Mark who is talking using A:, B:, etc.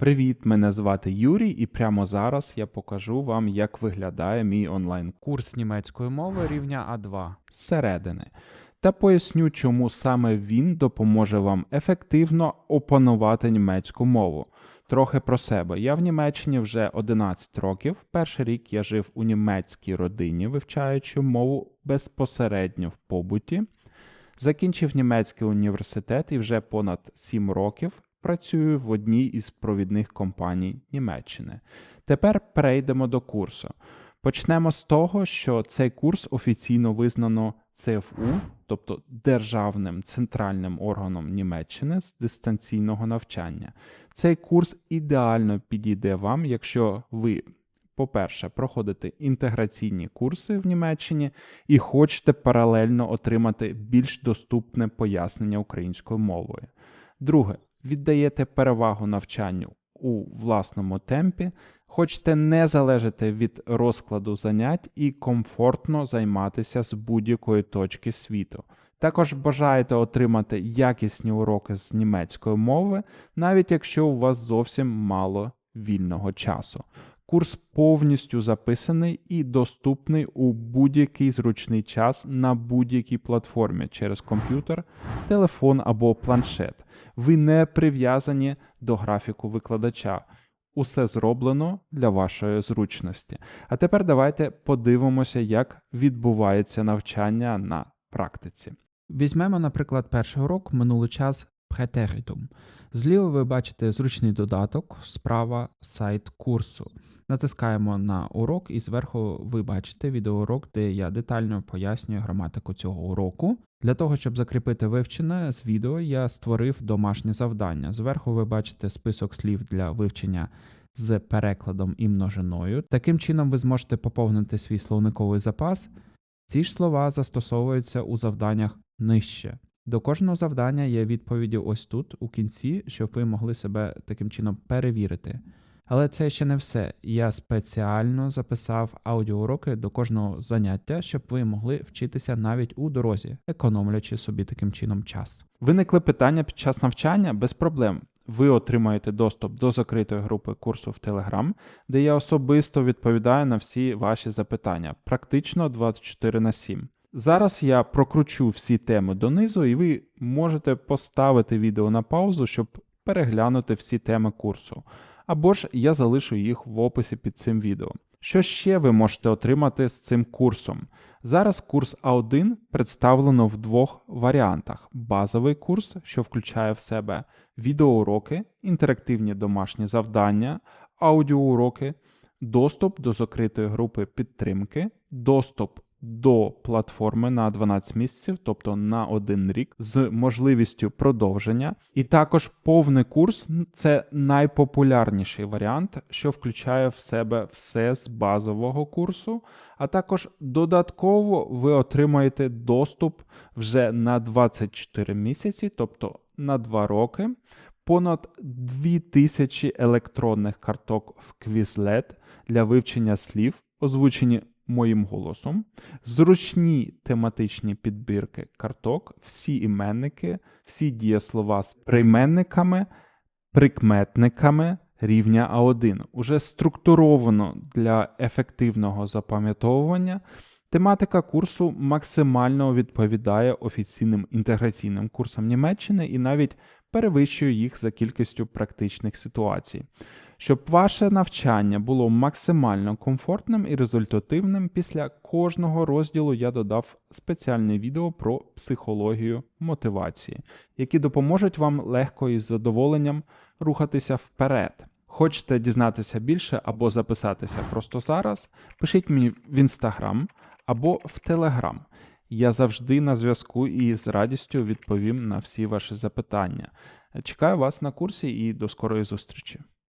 A: Привіт, мене звати Юрій, і прямо зараз я покажу вам, як виглядає мій онлайн
B: Курс німецької мови рівня А2.
A: зсередини. Та поясню, чому саме він допоможе вам ефективно опанувати німецьку мову. Трохи про себе. Я в Німеччині вже 11 років. Перший рік я жив у німецькій родині, вивчаючи мову безпосередньо в побуті. Закінчив німецький університет і вже понад 7 років працюю в одній із провідних компаній Німеччини. Тепер перейдемо до курсу. Почнемо з того, що цей курс офіційно визнано ЦФУ, тобто Державним центральним органом Німеччини з дистанційного навчання. Цей курс ідеально підійде вам, якщо ви, по-перше, проходите інтеграційні курси в Німеччині і хочете паралельно отримати більш доступне пояснення українською мовою. Друге, віддаєте перевагу навчанню у власному темпі, хочете не залежати від розкладу занять і комфортно займатися з будь-якої точки світу. Також бажаєте отримати якісні уроки з німецької мови, навіть якщо у вас зовсім мало вільного часу. Курс повністю записаний і доступний у будь-який зручний час на будь-якій платформі через комп'ютер, телефон або планшет. Ви не прив'язані до графіку викладача. Усе зроблено для вашої зручності. А тепер давайте подивимося, як відбувається навчання на практиці.
B: Візьмемо, наприклад, перший урок минулий час Претеритум. Зліва ви бачите зручний додаток, справа сайт курсу. Натискаємо на урок, і зверху ви бачите відеоурок, де я детально пояснюю граматику цього уроку. Для того, щоб закріпити вивчене з відео, я створив домашнє завдання. Зверху ви бачите список слів для вивчення з перекладом і множиною. Таким чином, ви зможете поповнити свій словниковий запас. Ці ж слова застосовуються у завданнях нижче. До кожного завдання є відповіді ось тут, у кінці, щоб ви могли себе таким чином перевірити. Але це ще не все. Я спеціально записав аудіоуроки до кожного заняття, щоб ви могли вчитися навіть у дорозі, економлячи собі таким чином час.
A: Виникли питання під час навчання без проблем. Ви отримаєте доступ до закритої групи курсу в Telegram, де я особисто відповідаю на всі ваші запитання, практично 24 на 7. Зараз я прокручу всі теми донизу, і ви можете поставити відео на паузу, щоб переглянути всі теми курсу. Або ж я залишу їх в описі під цим відео. Що ще ви можете отримати з цим курсом? Зараз курс А1 представлено в двох варіантах: базовий курс, що включає в себе відеоуроки, інтерактивні домашні завдання, аудіоуроки, доступ до закритої групи підтримки, доступ до платформи на 12 місяців, тобто на один рік, з можливістю продовження. І також повний курс це найпопулярніший варіант, що включає в себе все з базового курсу. А також додатково ви отримаєте доступ вже на 24 місяці, тобто на 2 роки. Понад 2000 електронних карток в Quizlet для вивчення слів, озвучені моїм голосом, зручні тематичні підбірки карток, всі іменники, всі дієслова з прийменниками, прикметниками рівня А1. Уже структуровано для ефективного запам'ятовування. Тематика курсу максимально відповідає офіційним інтеграційним курсам Німеччини і навіть перевищує їх за кількістю практичних ситуацій. Щоб ваше навчання було максимально комфортним і результативним, після кожного розділу я додав спеціальне відео про психологію мотивації, які допоможуть вам легко і з задоволенням рухатися вперед. Хочете дізнатися більше або записатися просто зараз, пишіть мені в інстаграм або в телеграм. Я завжди на зв'язку і з радістю відповім на всі ваші запитання. Чекаю вас на курсі і до скорої зустрічі!